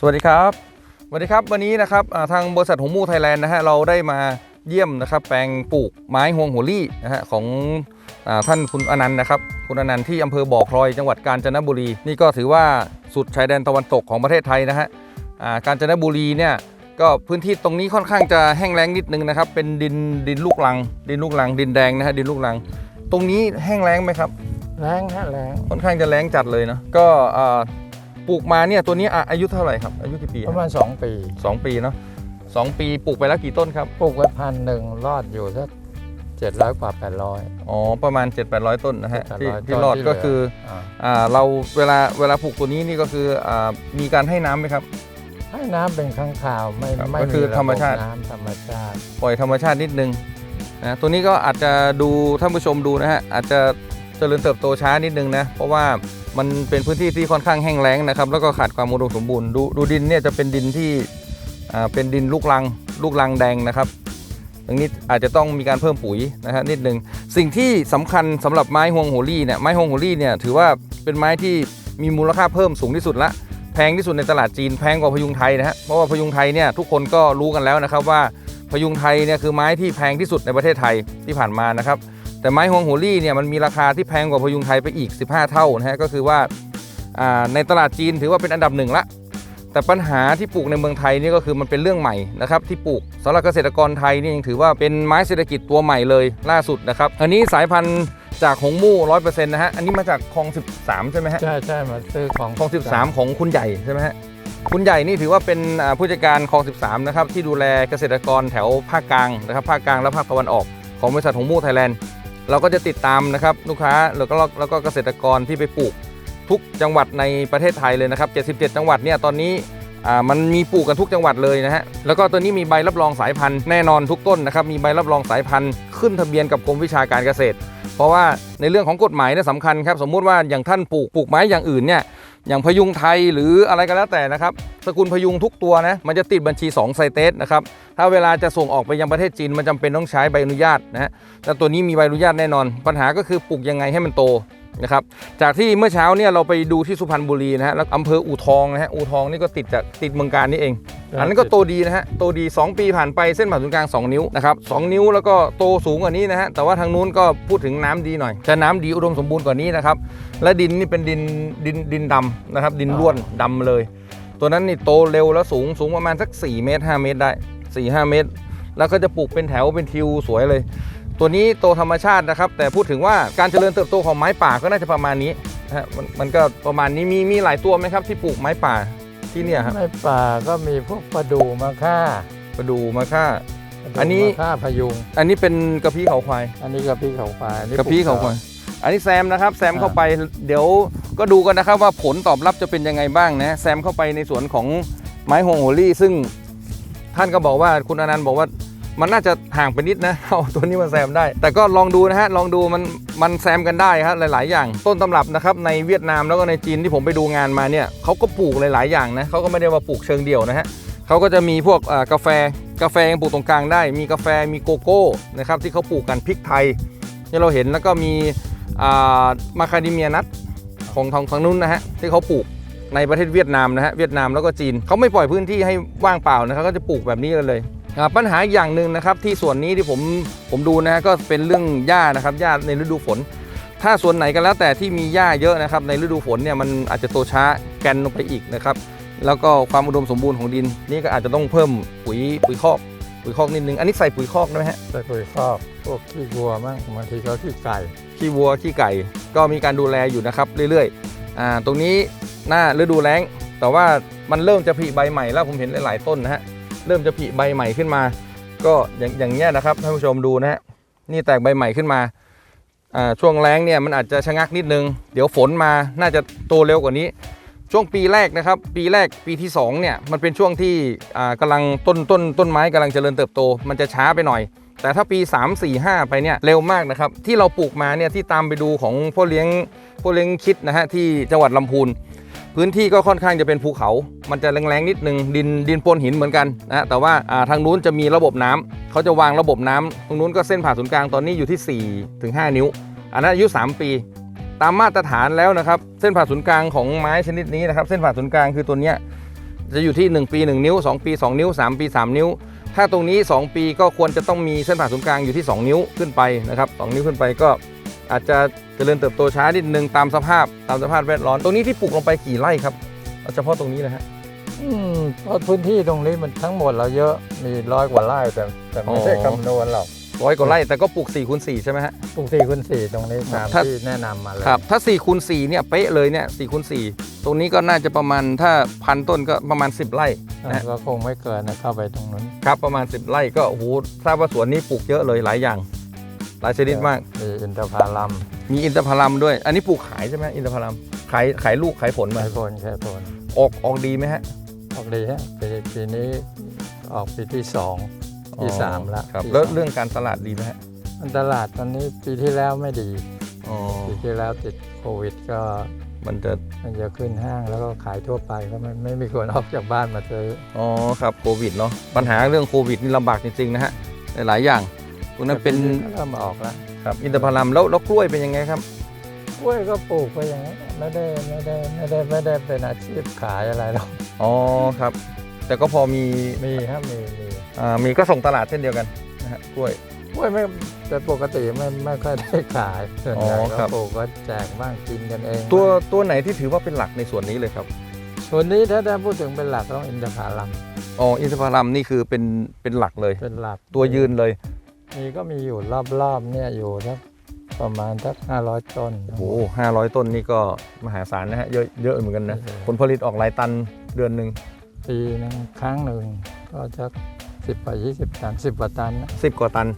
สวัสดีครับสวัสดีครับ วันนี้นะครับอ่าทางบริษัทหงมูไทยแลนด์นะฮะเราได้มาเยี่ยมนะครับแปลงปลูกไม้ฮวงหัวลี่นะฮะของอาท่านคุณอนันต์นะครับคุณอนันต์ที่อำเภอบ่อพลอยจังหวัดกาญจนบุรี นี่ก็ถือว่าสุดชายแดนตะวันตกของประเทศไทยนะฮะอ่ากาญจนบุรีเนี่ยก็พื้นที่ตรงนี้ค่อนข้างจะแห้งแล้งนิดนึงนะครับเป็นดินดินลูกลัง ดินลูกลัง ดินแดงนะฮะดินลูกลัง ตรงนี้แห้งแล้งไหมครับแรงฮะแรงค่อนข้างจะแล้งจัดเลยเนาะก็อ่า ปลูกมาเนี่ยตัวนี้อะอายุเท่าไหร่ครับ อายุกี่ปีปคระรับมาณ2 ปีสองปีเนาะสองปีปลูกไปแล้วกี่ต้นครับ ปลูกไว้พันหนึ่งรอดอยู่สักเจ็ดร้อยกว่าแปดร้อยอ๋อ ประมาณ 7 8 0 0 ต้นนะฮะที่700ที่รอดต้นที่ก็คือเหลืออ่าอ่าเราเวลาเวลาปลูกตัวนี้นี่ก็คืออ่ามีการให้น้ำไหมครับ ให้น้ำเป็นครั้งคราวไม่ครับไม่ก็คือระบบธรรมชาติน้ำธรรมชาติ ปล่อยธรรมชาตินิดนึงนะตัวนี้ก็อาจจะดูท่านผู้ชมดูนะฮะอาจจะเจริญเติบโตช้านิดนึงนะเพราะว่า มันเป็นพื้นที่ที่ค่อนข้างแห้งแล้งนะครับ แล้วก็ขาดความอุดมสมบูรณ์ดูดูดินเนี่ยจะเป็นดินที่อ่าเป็นดินลูกรังลูกรังแดงนะครับตรงนี้อาจจะต้องมีการเพิ่มปุ๋ยนะฮะนิดนึงสิ่งที่สำคัญสำหรับไม้ฮวงโหรี่เนี่ยไม้ฮวงโหรี่เนี่ยถือว่าเป็นไม้ที่มีมูลค่าเพิ่มสูงที่สุดละแพงที่สุดในตลาดจีนแพงกว่าพยุงไทยนะฮะเพราะว่าพยุงไทยเนี่ยทุกคนก็รู้กันแล้วนะครับว่าพยุงไทยเนี่ยคือไม้ที่แพงที่สุดในประเทศไทยที่ผ่านมานะครับ แต่ไม้ฮวงโหรี่เนี่ยมันมีราคาที่แพงกว่าพยุงไทยไปอีก 15 เท่านะฮะก็คือว่าอ่าในตลาดจีนถือว่าเป็นอันดับหนึ่งละแต่ปัญหาที่ปลูกในเมืองไทยนี่ก็คือมันเป็นเรื่องใหม่นะครับที่ปลูกสำหรับเกษตรกรไทยนี่ยังถือว่าเป็นไม้เศรษฐกิจตัวใหม่เลยล่าสุดนะครับอันนี้สายพันธุ์จากหงมู่ร้อยเปอร์เซ็นต์นะฮะอันนี้มาจากคลอง 13 ใช่ไหมฮะใช่ใช่มาซื้อของคลอง 13 ของคุณใหญ่ใช่ไหมฮะคุณใหญ่นี่ถือว่าเป็นอ่าผู้จัดการคลอง 13 นะครับที่ดูแลเกษตรกรแถวภาคกลางนะครับภาคกลางและภาคตะวันออกของบริษัทหงมู่ไทยแลนด์ เราก็จะติดตามนะครับลูกค้าแล้วก็แล้วก็เกษตรกรที่ไปปลูกทุกจังหวัดในประเทศไทยเลยนะครับ 77 จังหวัดเนี่ยตอนนี้มันมีปลูกกันทุกจังหวัดเลยนะฮะ แล้วก็ตัวนี้มีใบรับรองสายพันธุ์แน่นอนทุกต้นนะครับ มีใบรับรองสายพันธุ์ขึ้นทะเบียนกับกรมวิชาการเกษตร เพราะว่าในเรื่องของกฎหมายเนี่ยสำคัญครับ สมมุติว่าอย่างท่านปลูกปลูกไม้อย่างอื่นเนี่ย อย่างพยุงไทยหรืออะไรก็แล้วแต่นะครับสกุลพยุงทุกตัวนะมันจะติดบัญชี2ไซเตสนะครับถ้าเวลาจะส่งออกไปยังประเทศจีนมันจำเป็นต้องใช้ใบอนุญาตนะฮะแต่ตัวนี้มีใบอนุญาตแน่นอน ปัญหาก็คือปลูกยังไงให้มันโต นะครับจากที่เมื่อเช้าเนี่ยเราไปดูที่สุพรรณบุรีนะฮะแล้วอำเภออู่ทองนะฮะอู่ทองนี่ก็ติดจากติดเมืองการนี่เอง อันนั้นก็โตดีนะฮะโตดี 2 ปีผ่านไปเส้นผ่านศูนย์กลาง 2 นิ้วนะครับสนิ้วแล้วก็โตสูงกว่านี้นะฮะแต่ว่าทางนู้นก็พูดถึงน้ำดีหน่อยแต่น้ำดีอุดมสมบูรณ์กว่านี้นะครับและดินนี่เป็นดินดินดินดำนะครับดินร่วนดำเลย ตัวนั้นนี่โตเร็วแล้วสูงสูงประมาณสัก4เมตร5เมตรได้4-5 เมตร แล้วก็จะปลูกเป็นแถวเป็นทิวสวยเลย ตัวนี้โตธรรมชาตินะครับ แต่พูดถึงว่าการเจริญเติบโตของไม้ป่าก็น่าจะประมาณนี้นะฮะมันมันก็ประมาณนี้มีมีหลายตัวไหมครับ ที่ปลูกไม้ป่าที่เนี่ยครับในป่าก็มีพวกประดูมาค่าประดูมาค่าประดูอันนี้มะค่าพยุง อันนี้เป็นกระพี้เขาควายอันนี้กระพี่เขาควายอันนี้กระพี้เขาควายอันนี้แซมนะครับแซมเข้าไปเดี๋ยวก็ดูกันนะครับว่าผลตอบรับจะเป็นยังไงบ้างนะแซมเข้าไปในสวนของไม้ฮวงโหรี่ซึ่งท่านก็บอกว่าคุณอนันต์บอกว่า มันน่าจะห่างไปนิดนะเอาตัวนี้มาแซมได้ แต่ก็ลองดูนะฮะลองดูมันมันแซมกันได้ครับหลาย ๆ อย่าง ต้นตำรับนะครับในเวียดนามแล้วก็ในจีนที่ผมไปดูงานมาเนี่ยเขาก็ปลูกหลาย ๆ อย่างนะเขาก็ไม่ได้ว่าปลูกเชิงเดียวนะฮะเขาก็จะมีพวกกาแฟกาแฟยังปลูกตรงกลางได้ มีกาแฟมีโกโก้นะครับที่เขาปลูกกันพริกไทยที่เราเห็นแล้วก็มีมาคาเดเมียนัทของทางทางนู้นนะฮะที่เขาปลูกในประเทศเวียดนามนะฮะเวียดนามแล้วก็จีนเขาไม่ปล่อยพื้นที่ให้ว่างเปล่านะครับก็จะปลูกแบบนี้กันเลย ปัญหาอีกอย่างหนึ่งนะครับที่ส่วนนี้ที่ผมผมดูนะฮะก็เป็นเรื่องหญ้านะครับหญ้าในฤดูฝน ถ้าส่วนไหนก็แล้วแต่ที่มีหญ้าเยอะนะครับในฤดูฝนเนี่ยมันอาจจะโตช้าแกนลงไปอีกนะครับแล้วก็ความอุดมสมบูรณ์ของดิน นี่ก็อาจจะต้องเพิ่มปุ๋ยปุ๋ยคอกปุ๋ยคอกนิดนึงอันนี้ใส่ปุ๋ยคอกได้ไหมฮะใส่ปุ๋ยคอกพวกขี้วัวมั่งบางทีก็ขี้ไก่ขี้วัวขี้ไก่ก็มีการดูแลอยู่นะครับเรื่อยๆอ่าตรงนี้หน้าฤดูแล้ง แต่ว่ามันเริ่มจะผลิใบใหม่แล้วผมเห็นหลายๆต้นนะฮะ เริ่มจะผลิใบใหม่ขึ้นมา ก็อย่างอย่างเงี้ยนะครับท่านผู้ชมดูนะฮะนี่แตกใบใหม่ขึ้นมาอ่าช่วงแล้งเนี่ยมันอาจจะชะงักนิดนึง เดี๋ยวฝนมาน่าจะโตเร็วกว่านี้ ช่วงปีแรกนะครับ ปีแรกปีที่สองเนี่ยมันเป็นช่วงที่อ่ากำลังต้นต้นต้นไม้กำลังเจริญเติบโต มันจะช้าไปหน่อย แต่ถ้าปี 3 4 5 ไปเนี่ยเร็วมากนะครับ ที่เราปลูกมาเนี่ยที่ตามไปดูของพ่อเลี้ยงพ่อเลี้ยงคิดนะฮะที่จังหวัดลำพูน พื้นที่ก็ค่อนข้างจะเป็นภูเขา มันจะแรงๆนิดนึงดินดินปนหินเหมือนกันนะแต่ว่าทางนู้นจะมีระบบน้ำเขาจะวางระบบน้ำตรงนู้นก็เส้นผ่าศูนย์กลางตอนนี้อยู่ที่4ถึง5นิ้ว อันนั้นอายุ 3 ปี ตามมาตรฐานแล้วนะครับ เส้นผ่าศูนย์กลางของไม้ชนิดนี้นะครับ เส้นผ่าศูนย์กลางคือตัวเนี้ยจะอยู่ที่ 1 ปี 1 นิ้ว 2 ปี 2 นิ้ว 3 ปี 3 นิ้ว ถ้าตรงนี้ 2 ปีก็ควรจะต้องมีเส้นผ่าศูนย์กลางอยู่ที่ 2 นิ้วขึ้นไปนะครับ2นิ้วขึ้นไปก็ อาจจะเจริญเติบโตช้านิดนึงตามสภาพตามสภาพแวดล้อมตรงนี้ที่ปลูกลงไปกี่ไร่ครับเอาเฉพาะตรงนี้นะฮะอืมเพราะพื้นที่ตรงนี้มันทั้งหมดเราเยอะมีร้อยกว่าไร่แต่แต่ไม่ได้อ๋อคำนวณหรอกร้อยกว่าไร่แต่ก็ปลูก4คูณ4ใช่ไหมฮะปลูกสี่คูณสี่ตรงนี้ตามถ้าที่แนะนำมาเลยครับถ้า4คูณ4เนี่ยเป๊ะเลยเนี่ย4คูณ4ตรงนี้ก็น่าจะประมาณถ้าพันต้นก็ประมาณ 10 ไร่นะฮะก็คงไม่เกินนะเข้าไปตรงนั้นครับประมาณ 10 ไร่ก็โอ้โหทราบว่าสวนนี้ปลูกเยอะเลยหลายอย่าง หลายชนิดมาก มีอินทผลัมมีอินทผลัมด้วย อันนี้ปลูกขายใช่ไหมอินทผลัมขายขายลูกขายผลมาไข่ผลไข่ผลออกออกดีไหมฮะ ออกดีฮะปีปีนี้ออกปีที่สองที่สามละครับที่แล้วสเรื่องการตลาดดีไหมฮะอันตลาดตอนนี้ปีที่แล้วไม่ดีอ๋อปีที่แล้วติดโควิดก็มันจะมันจะขึ้นห้างแล้วก็ขายทั่วไปก็ไม่ไม่มีคนออกจากบ้านมาซื้ออ๋อครับโควิดเนาะปัญหาเรื่องโควิดนี่ลำบากจริงๆนะฮะหลายๆอย่าง ตรงนั้นเป็นก็เริ่มออกแล้วครับอินทผลัมแล้วแล้วกล้วยเป็นยังไงครับ กล้วยก็ปลูกไปอย่างนั้นไม่ได้ไม่ได้ไม่ได้ไม่ได้เป็นอาชีพขายอะไรหรอกอ๋อครับ แต่ก็พอมีมีครับมีมีอ่ามีก็ส่งตลาดเช่นเดียวกันนะฮะกล้วย กล้วยไม่แต่ปกติไม่ไม่ค่อยได้ขายส่วนใหญ่อ๋อครัก็บ ปลูกก็แจกบ้างกินกันเองตัวตัวไหนที่ถือว่าเป็นหลักในส่วนนี้เลยครับส่วนนี้ถ้าได้พูดถึงเป็นหลักต้องอินทผลัมอ๋ออินทผลัมนี่คือเป็นเป็นหลักเลย เป็นหลักตัวยืนเลย มีก็มีอยู่รอบๆเนี่ยอยู่สักประมาณสักห้าร้อยต้นโอ้โหห้าร้อยต้นนี่ก็มหาศาลนะฮะเยอะเยอะเหมือนกันนะผลผลิตออกหลายตันเดือนหนึ่งปีหนึงครั้งหนึ่งก็สักสิบไปยี่สิบตันสิบกว่าตันนะสิบกว่าตัน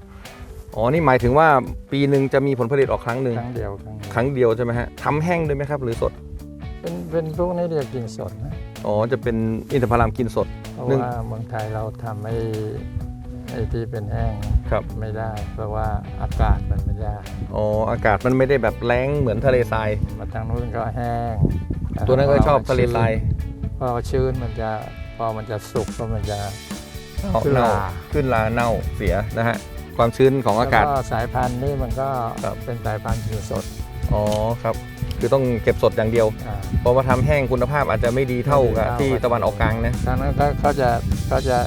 อ๋อนี่หมายถึงว่าปีหนึ่งจะมีผลผลิตออกครั้งหนึ่งครั้งเดียวครั้งเดียวครั้งเดียวใช่ไหมฮะทำแห้งด้วยไหมครับหรือสด เป็นเป็นพวกนี้เรียกกินสดนะอ๋อจะเป็นอินทผลัมกินสดเพราะหนึ่งว่าเมืองไทยเราทำไอ้ ไอ้ที่เป็นแห้งครับ ไม่ได้ เพราะว่าอากาศมันไม่ได้อ๋ออากาศมันไม่ได้แบบแล้งเหมือนทะเลทราย มาทางนู้นก็แห้งตัวนั้นก็ชอบทะเลทรายพอชื้นมันจะพอมันจะสุกก็มันจะขึ้นเน่าราขึ้นลาเน่าเสียนะฮะความชื้นของอากาศแล้วก็สายพันธุ์นี่มันก็ครับเป็นสายพันธุ์กินสดอ๋อครับ คือต้องเก็บสดอย่างเดียวอ่าเพราะว่าทำแห้งคุณภาพอาจจะไม่ดีเท่ากับไม่ดีเท่าที่ตะวันออกกลางนะทางนั้นก็เขาจะเขาจะ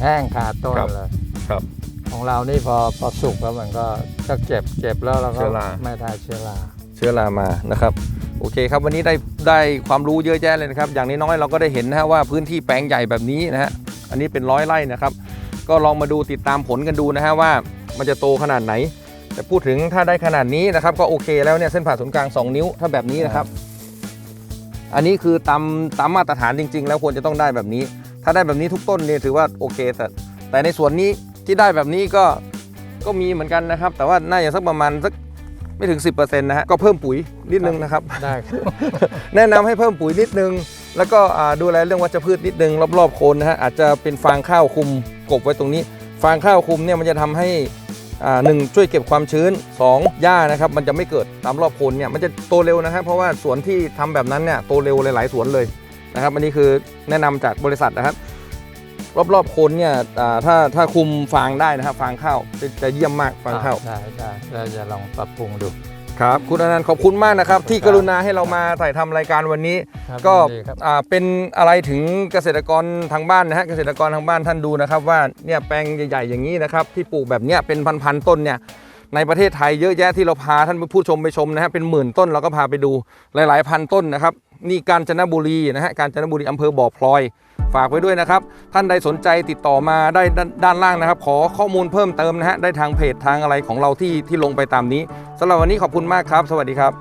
แห้งคาต้นครับเลยครับของเรานี่พอพอสุกแล้วมันก็ก็เก็บเก็บแล้วเราก็เชื้อรา ไม่ได้เชื้อรา เชื้อรามานะครับโอเคครับวันนี้ได้ได้ความรู้เยอะแยะเลยนะครับ อย่างน้อยๆเราก็ได้เห็นนะฮะว่าพื้นที่แปลงใหญ่แบบนี้นะฮะอันนี้เป็นร้อยไร่นะครับ ก็ลองมาดูติดตามผลกันดูนะฮะว่ามันจะโตขนาดไหน แต่พูดถึงถ้าได้ขนาดนี้นะครับ ก็โอเคแล้วเนี่ยเส้นผ่าศูนย์กลาง 2 นิ้วถ้าแบบนี้นะครับ อันนี้คือตามตามมาตรฐานจริง ๆ แล้วควรจะต้องได้แบบนี้ ถ้าได้แบบนี้ทุกต้นเนี่ยถือว่าโอเคแต่แต่ในส่วนนี้ที่ได้แบบนี้ก็ก็มีเหมือนกันนะครับ แต่ว่าน่าจะสักประมาณสักไม่ถึง 10%นะฮะก็เพิ่มปุ๋ยนิดนึงนะครับ ได้ครับแนะนำให้เพิ่มปุ๋ยนิดนึง แล้วก็อ่าดูแลเรื่องวัชพืชนิดนึงรอบๆโคนนะฮะอาจจะเป็นฟางข้าวคลุมกบไว้ตรงนี้ ฟางข้าวคลุมเนี่ยมันจะทำให้อ่าหนึ่งช่วยเก็บความชื้นสองหญ้านะครับมันจะไม่เกิดตามรอบโคนเนี่ยมันจะโตเร็วนะครับเพราะว่าสวนที่ทำแบบนั้นเนี่ยโตเร็วหลายๆสวนเลย นะครับอันนี้คือแนะนำจากบริษัทนะครับ รอบๆโคนเนี่ยอ่าถ้าถ้าคุมฟางได้นะครับ ฟางข้าวจะจะเยี่ยมมากฟางข้าวได้ได้ได้จะลองปรับปรุงดูครับคุณอนันต์ขอบคุณมากนะครับ ที่กรุณาให้เรามาถ่ายทำรายการวันนี้ครับก็ยินดีครับอ่าเป็นอะไรถึงเกษตรกรทางบ้านนะฮะเกษตรกรทางบ้านท่านดูนะครับ ว่าเนี่ยแปลงใหญ่ๆอย่างนี้นะครับ ที่ปลูกแบบเนี้ยเป็นพันๆต้นเนี่ย ในประเทศไทยเยอะแยะที่เราพาท่านผู้ชมไปชมนะฮะเป็นหมื่นต้นเราก็พาไปดูหลาย ๆ พันต้นนะครับนี่กาญจนบุรีนะฮะกาญจนบุรีอำเภอบ่อพลอย ฝากไว้ด้วยนะครับ ท่านใดสนใจติดต่อมาได้ด้านด้านล่างนะครับ ขอข้อมูลเพิ่มเติมนะฮะได้ทางเพจทางอะไรของเราที่ที่ลงไปตามนี้สำหรับวันนี้ขอบคุณมากครับ สวัสดีครับ